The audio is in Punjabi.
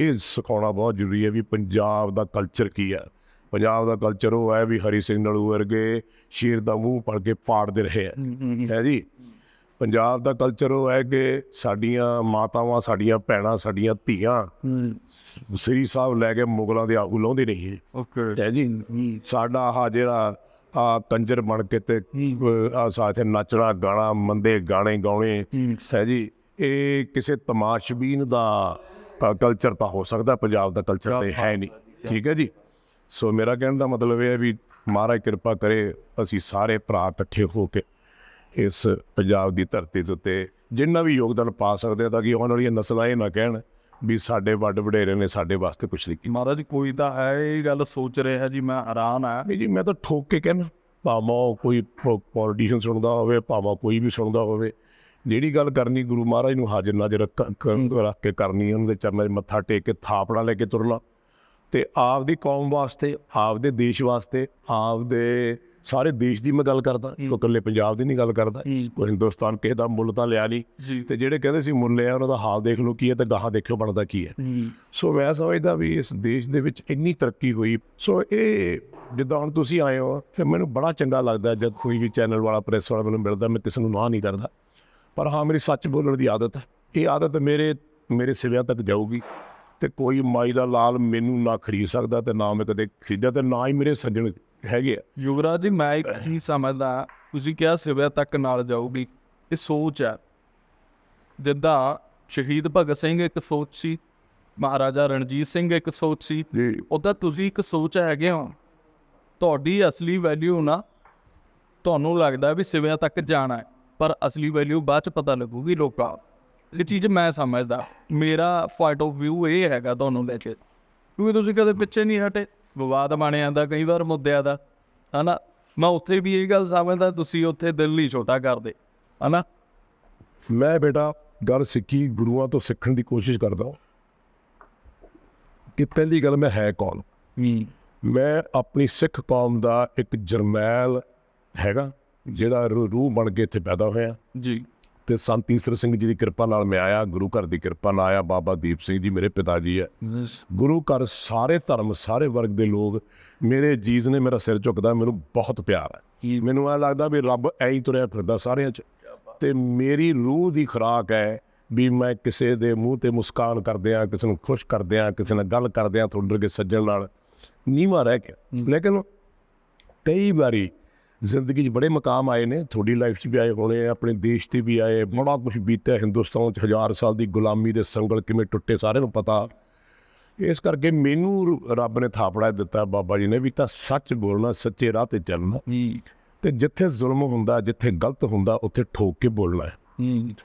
ਇਹ ਸਿਖਾਉਣਾ ਬਹੁਤ ਜ਼ਰੂਰੀ ਹੈ ਵੀ ਪੰਜਾਬ ਦਾ ਕਲਚਰ ਕੀ ਹੈ। ਪੰਜਾਬ ਦਾ ਕਲਚਰ ਉਹ ਹੈ ਵੀ ਹਰੀ ਸਿੰਘ ਨਲੂ ਵਰਗੇ ਸ਼ੇਰ ਦਾ ਮੂੰਹ ਪੜ ਕੇ ਪਾੜਦੇ ਰਹੇ ਆ ਹੈ ਜੀ? ਪੰਜਾਬ ਦਾ ਕਲਚਰ ਉਹ ਹੈ ਕਿ ਸਾਡੀਆਂ ਮਾਤਾਵਾਂ ਸਾਡੀਆਂ ਭੈਣਾਂ ਸਾਡੀਆਂ ਧੀਆਂ ਸ੍ਰੀ ਸਾਹਿਬ ਲੈ ਕੇ ਮੁਗਲਾਂ ਦੇ ਆਹੂ ਲਾਉਂਦੇ ਨਹੀਂ ਓਕੇ ਹੈ ਜੀ? ਸਾਡਾ ਆਹ ਜਿਹੜਾ ਆ ਕੰਜਰ ਬਣ ਕੇ ਤੇ ਆ ਸਾਥੇ ਨੱਚਣਾ ਗਾਣਾ ਮੰਦੇ ਗਾਣੇ ਗਾਉਣੇ ਹੈ ਜੀ? ਇਹ ਕਿਸੇ ਤਮਾਸ਼ਬੀਨ ਦਾ ਕਲਚਰ ਤਾਂ ਹੋ ਸਕਦਾ ਪੰਜਾਬ ਦਾ ਕਲਚਰ ਤੇ ਹੈ ਨਹੀਂ। ਠੀਕ ਹੈ ਜੀ? ਸੋ ਮੇਰਾ ਕਹਿਣ ਦਾ ਮਤਲਬ ਇਹ ਹੈ ਵੀ ਮਹਾਰਾਜ ਕਿਰਪਾ ਕਰੇ ਅਸੀਂ ਸਾਰੇ ਭਰਾ ਇਕੱਠੇ ਹੋ ਕੇ ਇਸ ਪੰਜਾਬ ਦੀ ਧਰਤੀ ਦੇ ਉੱਤੇ ਜਿੰਨਾ ਵੀ ਯੋਗਦਾਨ ਪਾ ਸਕਦੇ ਆ ਤਾਂ ਕਿ ਆਉਣ ਵਾਲੀਆਂ ਨਸਲਾਂ ਇਹ ਨਾ ਕਹਿਣ ਵੀ ਸਾਡੇ ਵੱਡ ਵਡੇਰੇ ਨੇ ਸਾਡੇ ਵਾਸਤੇ ਕੁਛ ਨਹੀਂ ਕੀਤਾ। ਮਹਾਰਾਜ ਕੋਈ ਤਾਂ ਹੈ ਇਹ ਗੱਲ ਸੋਚ ਰਿਹਾ ਜੀ ਮੈਂ ਹੈਰਾਨ ਆ ਨਹੀਂ ਜੀ ਮੈਂ ਤਾਂ ਠੋਕ ਕੇ ਕਹਿਣਾ ਭਾਵੇਂ ਕੋਈ ਪੋਲੀਟੀਸ਼ੀਅਨ ਸੁਣਦਾ ਹੋਵੇ ਭਾਵੇਂ ਕੋਈ ਵੀ ਸੁਣਦਾ ਹੋਵੇ ਜਿਹੜੀ ਗੱਲ ਕਰਨੀ ਗੁਰੂ ਮਹਾਰਾਜ ਨੂੰ ਹਾਜ਼ਰ ਨਾਜ਼ਰ ਰੱਖ ਕ- ਰੱਖ ਕੇ ਕਰਨੀ ਉਹਨਾਂ ਦੇ ਚਰਨਾਂ 'ਚ ਮੱਥਾ ਟੇਕ ਕੇ ਥਾਪੜਾ ਲੈ ਕੇ ਤੁਰਨਾ। ਤੇ ਆਪਦੀ ਕੌਮ ਵਾਸਤੇ ਆਪਦੇ ਦੇਸ਼ ਵਾਸਤੇ ਆਪਦੇ ਸਾਰੇ ਦੇਸ਼ ਦੀ ਮੈਂ ਗੱਲ ਕਰਦਾ ਕੋਈ ਇਕੱਲੇ ਪੰਜਾਬ ਦੀ ਨਹੀਂ ਗੱਲ ਕਰਦਾ। ਕੋਈ ਹਿੰਦੁਸਤਾਨ ਕਿਸੇ ਦਾ ਮੁੱਲ ਤਾਂ ਲਿਆ ਨਹੀਂ। ਤੇ ਜਿਹੜੇ ਕਹਿੰਦੇ ਸੀ ਮੁੱਲ ਲਿਆ ਉਹਨਾਂ ਦਾ ਹਾਲ ਦੇਖ ਲਓ ਕੀ ਹੈ ਤੇ ਗਾਹਾਂ ਦੇਖਿਓ ਬਣਦਾ ਕੀ ਹੈ। ਸੋ ਮੈਂ ਸਮਝਦਾ ਵੀ ਇਸ ਦੇਸ਼ ਦੇ ਵਿੱਚ ਇੰਨੀ ਤਰੱਕੀ ਹੋਈ। ਸੋ ਇਹ ਜਿੱਦਾਂ ਹੁਣ ਤੁਸੀਂ ਆਏ ਹੋ ਤੇ ਮੈਨੂੰ ਬੜਾ ਚੰਗਾ ਲੱਗਦਾ ਜਦ ਕੋਈ ਵੀ ਚੈਨਲ ਵਾਲਾ ਪ੍ਰੈਸ ਵਾਲਾ ਮੈਨੂੰ ਮਿਲਦਾ ਮੈਂ ਕਿਸੇ ਨੂੰ ਨਾ ਨਹੀਂ ਕਰਦਾ। ਪਰ ਹਾਂ ਮੇਰੀ ਸੱਚ ਬੋਲਣ ਦੀ ਆਦਤ ਹੈ। ਇਹ ਆਦਤ ਮੇਰੇ ਮੇਰੇ ਸਿਵਿਆਂ ਤੱਕ ਜਾਊਗੀ ਤੇ ਕੋਈ ਮਾਈ ਦਾ ਲਾਲ ਮੈਨੂੰ ਨਾ ਖਰੀਦ ਸਕਦਾ ਤੇ ਨਾ ਮੈਂ ਕਦੇ ਖਰੀਦਿਆ ਤੇ ਨਾ ਹੀ ਮੇਰੇ ਸੱਜਣ ਹੈਗੇ ਆ। ਯੁਵਰਾਜ ਜੀ ਮੈਂ ਇੱਕ ਚੀਜ਼ ਸਮਝਦਾ ਤੁਸੀਂ ਕਿਹਾ ਸਿਵਿਆ ਤੱਕ ਨਾਲ ਜਾਊਗੀ। ਇਹ ਸੋਚ ਹੈ। ਜਿੱਦਾਂ ਸ਼ਹੀਦ ਭਗਤ ਸਿੰਘ ਇੱਕ ਸੋਚ ਸੀ ਮਹਾਰਾਜਾ ਰਣਜੀਤ ਸਿੰਘ ਇੱਕ ਸੋਚ ਸੀ। ਉਹਦਾ ਤੁਸੀਂ ਇੱਕ ਸੋਚ ਹੈਗੇ ਹੋ। ਤੁਹਾਡੀ ਅਸਲੀ ਵੈਲਿਊ ਨਾ ਤੁਹਾਨੂੰ ਲੱਗਦਾ ਵੀ ਸਿਵਿਆਂ ਤੱਕ ਜਾਣਾ ਹੈ। ਪਰ ਅਸਲੀ ਵੈਲਿਊ ਬਾਅਦ ਚ ਪਤਾ ਲੱਗੂਗੀ ਲੋਕਾਂ। ਇਹ ਚੀਜ਼ ਮੈਂ ਸਮਝਦਾ। ਮੇਰਾ ਪੁਆਇੰਟ ਆਫ View ਇਹ ਹੈਗਾ ਤੁਹਾਨੂੰ ਲੈ ਕੇ। ਕਿਉਂਕਿ ਤੁਸੀਂ ਕਦੇ ਪਿੱਛੇ ਨਹੀਂ ਹਟੇ। ਵਿਵਾਦ ਬਣ ਜਾਂਦਾ ਕਈ ਵਾਰ ਮੁੱਦਿਆਂ ਦਾ। ਹਨਾ? ਮੈਂ ਉੱਥੇ ਵੀ ਇਹ ਗੱਲ ਸਮਝਦਾ ਤੁਸੀਂ ਉੱਥੇ ਦਿਲ ਨਹੀਂ ਛੋਟਾ ਕਰਦੇ। ਹਨਾ? ਮੈਂ ਬੇਟਾ ਗੱਲ ਸਿੱਖੀ ਗੁਰੂਆਂ ਤੋਂ ਸਿੱਖਣ ਦੀ ਕੋਸ਼ਿਸ਼ ਕਰਦਾ ਹਾਂ। ਕਿ ਪਹਿਲੀ ਗੱਲ ਮੈਂ ਹੈ ਕੌਣ? ਮੈਂ ਆਪਣੀ ਸਿੱਖ ਕੌਮ ਦਾ ਇੱਕ ਜਰਮੈਲ ਹੈਗਾ। ਜਿਹੜਾ ਰੂਹ ਬਣ ਕੇ ਇੱਥੇ ਪੈਦਾ ਹੋਇਆ। ਜੀ। ਤੇ ਸੰਤ ਈਸਰ ਸਿੰਘ ਜੀ ਦੀ ਕਿਰਪਾ ਨਾਲ ਮੈਂ ਆਇਆ ਗੁਰੂ ਘਰ ਦੀ ਕਿਰਪਾ ਨਾਲ ਆਇਆ ਬਾਬਾ ਦੀਪ ਸਿੰਘ ਜੀ ਮੇਰੇ ਪਿਤਾ ਜੀ ਹੈ ਗੁਰੂ ਘਰ ਸਾਰੇ ਧਰਮ ਸਾਰੇ ਵਰਗ ਦੇ ਲੋਕ ਮੇਰੇ ਜੀਜ਼ ਨੇ ਮੇਰਾ ਸਿਰ ਝੁਕਦਾ ਮੈਨੂੰ ਬਹੁਤ ਪਿਆਰ ਹੈ ਮੈਨੂੰ ਐ ਲੱਗਦਾ ਵੀ ਰੱਬ ਐਂ ਹੀ ਤੁਰਿਆ ਫਿਰਦਾ ਸਾਰਿਆਂ 'ਚ। ਤੇ ਮੇਰੀ ਰੂਹ ਦੀ ਖੁਰਾਕ ਹੈ ਵੀ ਮੈਂ ਕਿਸੇ ਦੇ ਮੂੰਹ ਤੇ ਮੁਸਕਾਨ ਕਰਦਿਆਂ ਕਿਸੇ ਨੂੰ ਖੁਸ਼ ਕਰਦਿਆਂ ਕਿਸੇ ਨਾਲ ਗੱਲ ਕਰਦਿਆਂ ਤੁਹਾਡੇ ਵਰਗੇ ਸੱਜਣ ਨਾਲ ਨੀਵਾਂ ਰਹਿ ਕੇ। ਲੇਕਿਨ ਕਈ ਵਾਰੀ ਜ਼ਿੰਦਗੀ 'ਚ ਬੜੇ ਮਕਾਮ ਆਏ ਨੇ ਤੁਹਾਡੀ ਲਾਈਫ 'ਚ ਵੀ ਆਏ ਹੋਣੇ ਆਪਣੇ ਦੇਸ਼ ਤੇ ਵੀ ਆਏ ਬੜਾ ਕੁਝ ਬੀਤਿਆ ਹਿੰਦੁਸਤਾਨ 'ਚ ਹਜ਼ਾਰ ਸਾਲ ਦੀ ਗੁਲਾਮੀ ਦੇ ਸੰਗਲ ਕਿਵੇਂ ਟੁੱਟੇ ਸਾਰਿਆਂ ਨੂੰ ਪਤਾ। ਇਸ ਕਰਕੇ ਮੈਨੂੰ ਰੱਬ ਨੇ ਥਾਪੜਾ ਦਿੱਤਾ ਬਾਬਾ ਜੀ ਨੇ ਵੀ ਤਾਂ ਸੱਚ ਬੋਲਣਾ ਸੱਚੇ ਰਾਹ ਤੇ ਚੱਲਣਾ। ਤੇ ਜਿੱਥੇ ਜ਼ੁਲਮ ਹੁੰਦਾ ਜਿੱਥੇ ਗਲਤ ਹੁੰਦਾ ਉੱਥੇ ਠੋਕ ਕੇ ਬੋਲਣਾ